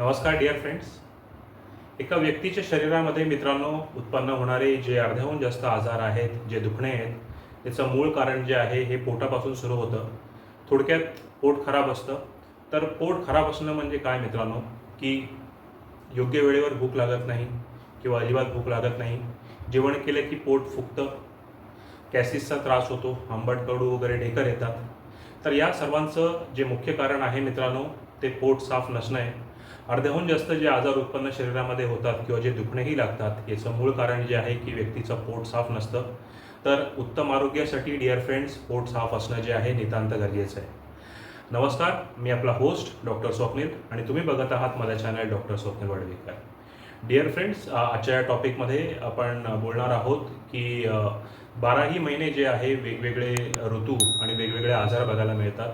नमस्कार dear friends एका व्यक्तीच्या शरीरामध्ये मित्रांनो उत्पन्न होणारे जे अर्ध्याहून जास्त आजार आहेत जे दुखणे आहेत त्याचं मूळ कारण जे आहे हे पोटापासून सुरू होतं. थोडक्यात पोट खराब असतं. तर पोट खराब असणं म्हणजे काय मित्रांनो? की योग्य वेळेवर भूक लागत नाही किंवा अजिबात भूक लागत नाही. जेवण केलं की पोट फुगतं. कॅसिसचा त्रास होतो आंबट कडू वगैरे ढेकर येतात. तर या सर्वांचं जे मुख्य कारण आहे मित्रांनो ते पोट साफ नसणं आहे. अर्ध्याहून जास्त जे आजार उत्पन्न शरीरामध्ये होतात किंवा जे दुखणेही लागतात याचं मूळ कारण जे आहे की व्यक्तीचं पोट साफ नसतं. तर उत्तम आरोग्यासाठी डिअर फ्रेंड्स पोट साफ असणं जे आहे नितांत गरजेचं आहे. नमस्कार मी आपला होस्ट डॉक्टर स्वप्नील आणि तुम्ही बघत आहात माझा channel doctor Swapnil Wadvekar. Dear friends आजच्या या टॉपिकमध्ये आपण बोलणार आहोत की बाराही महिने जे आहे वेगवेगळे ऋतू आणि वेगवेगळे आजार बघायला मिळतात.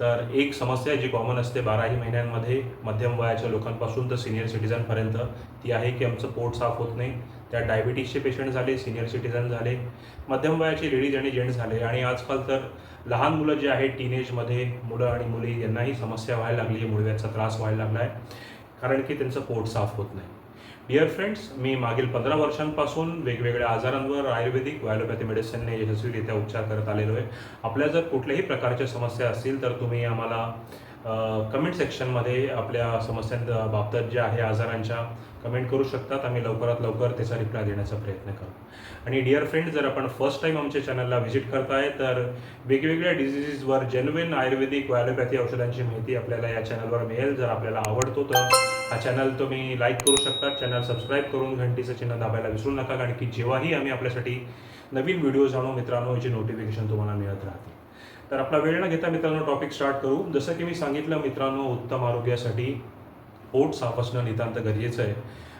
तर एक समस्या जी कॉमन असते बाराही महिन्यांमध्ये मध्यम वयाच्या लोकांपासून तर सिनियर सिटीजनपर्यंत ती आहे की आमचं पोट साफ होत नाही. त्या डायबिटीजचे पेशंट झाले सिनियर सिटीजन झाले मध्यम वयाचे लेडीज आणि जेंट्स झाले. आणि आजकाल तर लहान मुलं जे आहेत टीनेजमध्ये मुलं आणि मुली यांनाही समस्या व्हायला लागली आहे मुळव्याचा त्रास व्हायला लागला आहे कारण की त्यांचं पोट साफ होत नाही. डिअर फ्रेंड्स मी मागील पंधरा वर्षांपासून वेगवेगळ्या आजारांवर आयुर्वेदिक व्हायलोपॅथी मेडिसिनने यशस्वीरित्या उपचार करत आलेलो आहे. आपल्या जर कुठल्याही प्रकारच्या समस्या असतील तर तुम्ही आम्हाला कमेंट सेक्शनमध्ये आपल्या समस्यांबाबत ज्या आहे आजारांच्या कमेंट करू शकतात. आम्ही लवकरात लवकर त्याचा रिप्लाय देण्याचा प्रयत्न करू. आणि डिअर फ्रेंड जर आपण फर्स्ट टाईम आमच्या चॅनलला व्हिजिट करताय तर वेगवेगळ्या डिझिजेसवर जेन्युइन आयुर्वेदिक व्हायलोपॅथी औषधांची माहिती आपल्याला या चॅनलवर मिळेल. जर आपल्याला आवडतो तर हा चॅनल तुम्ही लाईक करू शकता. चॅनल सबस्क्राईब करून घंटीचं चिन्ह दाबायला विसरू नका कारण की जेव्हाही आम्ही आपल्यासाठी नवीन व्हिडिओज आणू मित्रांनो याची नोटिफिकेशन तुम्हाला मिळत राहते. तर आपला वेळ न घेता मित्रांनो टॉपिक स्टार्ट करू. जसं की मी सांगितलं मित्रांनो उत्तम आरोग्यासाठी पोट साफ असणं नितांत गरजेचं आहे.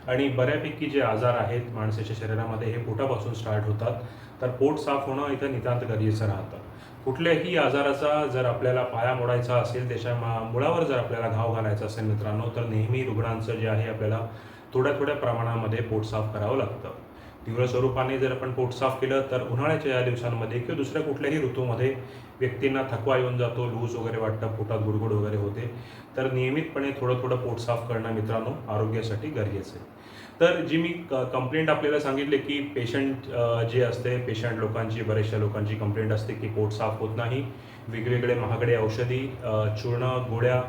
आणि बऱ्यापैकी जे आजार आहेत माणसाच्या शरीरामध्ये हे पोटापासून स्टार्ट होतात. तर पोट साफ होणं इथं नितांत गरजेचं राहतं. कुठल्याही आजाराचा जर आपल्याला पाया मोडायचा असेल त्याच्या मा- मुळावर जर आपल्याला घाव घालायचा असेल मित्रांनो तर नेहमी रुग्णांचं जे आहे आपल्याला थोड्या थोड्या प्रमाणामध्ये पोट साफ करावं लागतं. तीव्र स्वरूपाने जर आपण पोट साफ केलं तर उन्हाळ्याच्या या दिवसांमध्ये किंवा दुसऱ्या कुठल्याही ऋतूमध्ये व्यक्तींना थकवा येऊन जातो लूज वगैरे वाटतं पोटात गुडगुड वगैरे होते. तर नियमितपणे थोडं थोडं पोट साफ करणं मित्रांनो आरोग्यासाठी गरजेचं आहे. तर जी मी कंप्लेंट आपल्याला सांगितले की पेशंट जे असते पेशंट लोकांची बऱ्याचशा लोकांची कंप्लेंट असते की पोट साफ होत नाही. वेगवेगळे महागडे औषधी चूर्ण गोळ्या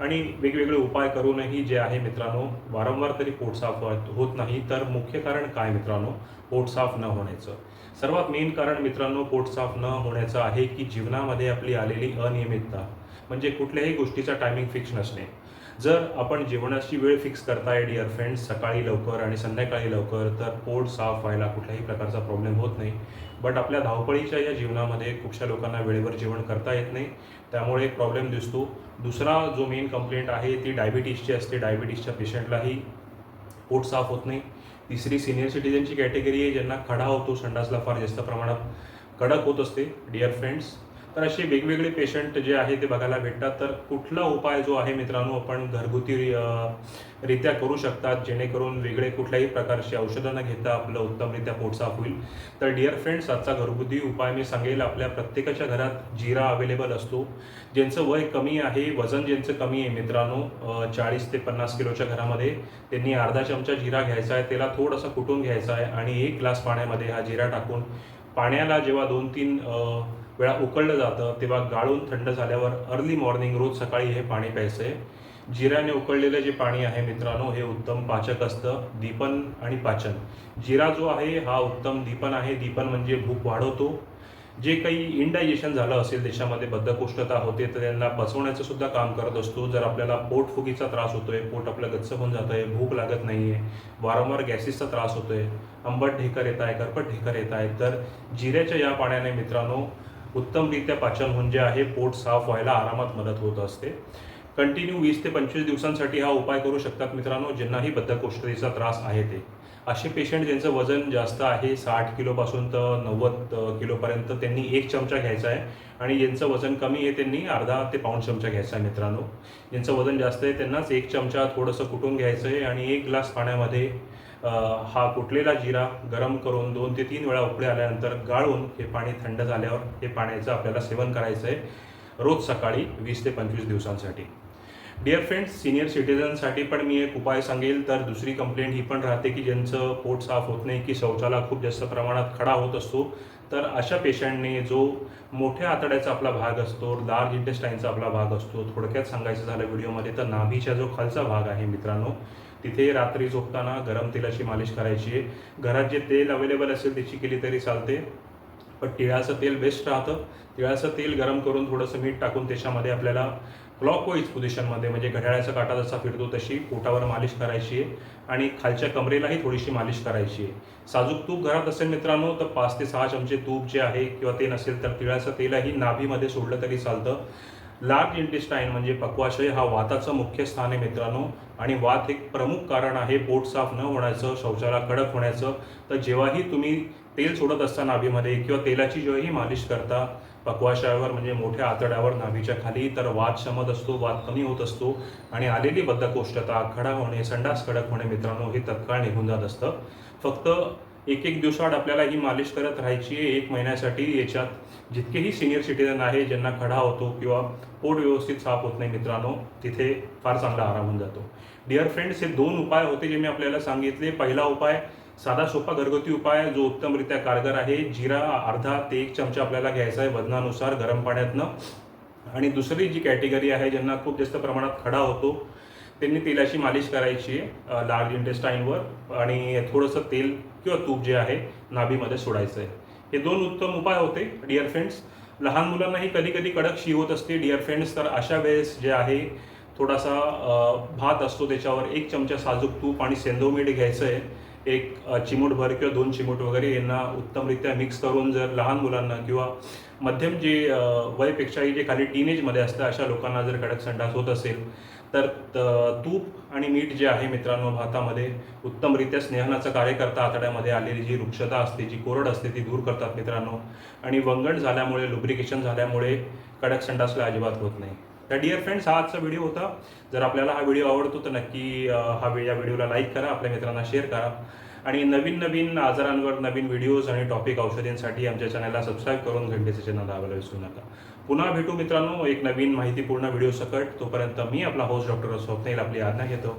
आणि वेगवेगळे उपाय करूनही जे आहे मित्रांनो वारंवार तरी पोट साफ होत- होत नाही. तर मुख्य कारण काय मित्रांनो? पोट साफ न होण्याचं. सर्वात मेन कारण मित्रांनो पोट साफ न होण्याचं आहे की जीवनामध्ये आपली आलेली अनियमितता. म्हणजे कुठल्याही गोष्टीचा टायमिंग फिक्स नसणे. जर आपण जेवणाची वेळ फिक्स करताय डिअर फ्रेंड्स सकाळी लवकर आणि संध्याकाळी लवकर तर पोट साफ व्हायला कुठल्याही प्रकारचा प्रॉब्लेम होत नाही. बट आपल्या धावपळीच्या या जीवनामध्ये खूपशा लोकांना वेळेवर जेवण करता येत नाही त्यामुळे एक प्रॉब्लेम दिसतो. दुसरा जो मेन कंप्लेंट आहे ती डायबिटीसची असते. डायबिटीसच्या पेशंटलाही पोट साफ होत नाही. तिसरी सिनियर सिटीजनची कॅटेगरी आहे ज्यांना खडा होतो संडासला फार जास्त प्रमाणात कडक होत असते. डिअर फ्रेंड्स तर असे वेगवेगळे पेशंट जे आहे ते बघायला भेटतात. तर कुठला उपाय जो आहे मित्रांनो आपण घरगुती रित्या करू शकतात जेणेकरून वेगळे कुठल्याही प्रकारची औषधं न घेता आपलं उत्तमरित्या पोटसाफ होईल? तर डिअर फ्रेंड्स आजचा घरगुती उपाय मी सांगेल. आपल्या प्रत्येकाच्या घरात जिरा अवेलेबल असतो. ज्यांचं वय कमी आहे वजन ज्यांचं कमी आहे मित्रांनो चाळीस ते पन्नास किलोच्या घरामध्ये त्यांनी अर्धा चमचा जिरा घ्यायचा आहे. त्याला थोडासा कुटून घ्यायचा आहे आणि एक ग्लास पाण्यामध्ये हा जिरा टाकून पाण्याला जेव्हा दोन तीन वेळा उकळलं जातं तेव्हा गाळून थंड झाल्यावर अर्ली मॉर्निंग रोज सकाळी हे पाणी प्यायचं. आहे जिऱ्याने उकळलेलं जे पाणी आहे मित्रांनो हे उत्तम पाचक असतं दीपन आणि पाचन. जिरा जो आहे हा उत्तम दीपन आहे. दीपन म्हणजे भूक वाढवतो. जे काही इनडायजेशन झालं असेल देशामध्ये बद्धकोष्ठता होते तर त्यांना पचवण्याचं सुद्धा काम करत असतो. जर आपल्याला पोटफुगीचा त्रास होतोय पोट आपलं गच्च होऊन जात आहे भूक लागत नाही आहे वारंवार गॅसेसचा त्रास होतोय आंबट ढेकर येत आहे करपट ढेकर येत आहे तर जिऱ्याच्या या पाण्याने मित्रांनो उत्तमरित्या पाचन होऊन जे आहे पोट साफ व्हायला आरामात मदत होत असते. कंटिन्यू वीस ते पंचवीस दिवसांसाठी हा उपाय करू शकतात मित्रांनो ज्यांनाही बद्धकोष्ठतेचा त्रास आहे ते. असे पेशंट ज्यांचं वजन जास्त आहे साठ किलोपासून तर नव्वद किलोपर्यंत त्यांनी एक चमचा घ्यायचा आहे आणि ज्यांचं वजन कमी आहे त्यांनी अर्धा ते पाऊण चमचा घ्यायचा आहे मित्रांनो. ज्यांचं वजन जास्त आहे त्यांनाच एक चमचा थोडंसं कुटून घ्यायचं आहे आणि एक ग्लास पाण्यामध्ये हा कुटलेला जिरा गरम करून दोन ते तीन वेळा उकळी आल्यानंतर गाळून हे पाणी थंड झाल्यावर हे पाण्याचं आपल्याला सेवन करायचं आहे रोज सकाळी वीस ते पंचवीस दिवसांसाठी. डिअर फ्रेंड्स सिनियर सिटीजनसाठी पण मी एक उपाय सांगेल तर दुसरी कंप्लेंट ही पण राहते की ज्यांचं पोट साफ होत नाही की शौचाला खूप जास्त प्रमाणात खडा होत असतो तर अशा पेशंटने जो मोठ्या आतड्याचा आपला भाग असतो लार्ज इंटेस्टाईनचा आपला भाग असतो थोडक्यात सांगायचं झालं व्हिडिओमध्ये तर नाभीचा जो खालचा भाग आहे मित्रांनो तिथे रात्री झोपताना गरम तेलाची मालिश करायची. आहे घरात जे तेल अवेलेबल असेल त्याची केली तरी चालते. पण तिळाचं तेल बेस्ट राहतं. तिळाचं तेल गरम करून थोडंसं मीठ टाकून त्याच्यामध्ये आपल्याला क्लॉकवाईज पोझिशनमध्ये म्हणजे घड्याळाचा काटा जसा फिरतो तशी पोटावर मालिश करायची आहे आणि खालच्या कमरेलाही थोडीशी मालिश करायची. आहे साजूक तूप घरात असेल मित्रांनो तर पाच ते सहा चमचे तूप जे आहे किंवा ते नसेल तर तिळाचं तेलही नाभीमध्ये सोडलं तरी चालतं. लार्ज इंटेस्टाईन म्हणजे पक्वाशय हा वाताचं मुख्य स्थान आहे मित्रांनो. आणि वात एक प्रमुख कारण आहे पोट साफ न होण्याचं शौचाला कडक होण्याचं. तर जेव्हाही तुम्ही तेल सोडत असता नाभीमध्ये किंवा तेलाची जेव्हाही मालिश करता पक्वाशयावर म्हणजे मोठ्या आतड्यावर नाभीच्या खाली तर वाद शमत असतो वाद कमी होत असतो. आणि आलेली बद्धकोष्ठता खडा होणे संडास कडक होणे मित्रांनो हे तत्काळ निघून जात असतं. फक्त एक एक दिवसाआड आपल्याला ही मालिश करत राहायची आहे एक महिन्यासाठी याच्यात. जितकेही सिनियर सिटीजन आहे ज्यांना खडा होतो किंवा पोट व्यवस्थित साफ होत नाही मित्रांनो तिथे फार चांगला आराम होऊन जातो. डिअर फ्रेंड्स हे दोन उपाय होते जे मी आपल्याला सांगितले. पहिला उपाय साधा सोपा घरगुती उपाय जो उत्तमरित्या कारगर आहे जिरा अर्धा ते एक चमचा आपल्याला घ्यायचा आहे वजनानुसार गरम पाण्यातनं. आणि दुसरी जी कॅटेगरी आहे ज्यांना खूप जास्त प्रमाणात खडा होतो त्यांनी तेलाची मालिश करायची आहे लार्ज इंटेस्टाईनवर आणि थोडंसं तेल किंवा तूप जे आहे नाभीमध्ये सोडायचं आहे हे दोन उत्तम उपाय होते डिअर फ्रेंड्स लहान मुलांनाही कधी कधी कडक शी होत असते डिअर फ्रेंड्स तर अशा वेळेस जे आहे थोडासा भात असतो त्याच्यावर एक चमचा साजूक तूप आणि सेंदव मीठ घ्यायचं आहे एक चिमूट चिमूटभर किंवा दोन चिमूट वगैरे यांना उत्तमरित्या मिक्स करून जर लहान मुलांना किंवा मध्यम जे वयपेक्षाही जे खाली टीनेजमध्ये असतं अशा लोकांना जर कडक संडास होत असेल तर तूप आणि मीठ जे आहे मित्रांनो भातामध्ये उत्तमरित्या स्नेहनाचं कार्य करता आतड्यामध्ये आलेली जी वृक्षता असते जी कोरड असते ती दूर करतात मित्रांनो. आणि वंगण झाल्यामुळे लुब्रिकेशन झाल्यामुळे कडक संडासला अजिबात होत नाही. तर डिअर फ्रेंड्स हा आजचा व्हिडिओ होता. जर आपल्याला हा व्हिडिओ आवडतो तर नक्की हा या व्हिडिओला लाईक करा आपल्या मित्रांना शेअर करा. आणि नवीन नवीन आजारांवर नवीन व्हिडिओज आणि टॉपिक औषधींसाठी आमच्या चॅनलला सबस्क्राईब करून घंटेचे चिन्ह दाबायला विसरू नका. पुन्हा भेटू मित्रांनो एक नवीन माहितीपूर्ण व्हिडिओ सकट. तोपर्यंत मी आपला होस्ट डॉक्टर स्वप्नेल आपली आज्ञा घेतो.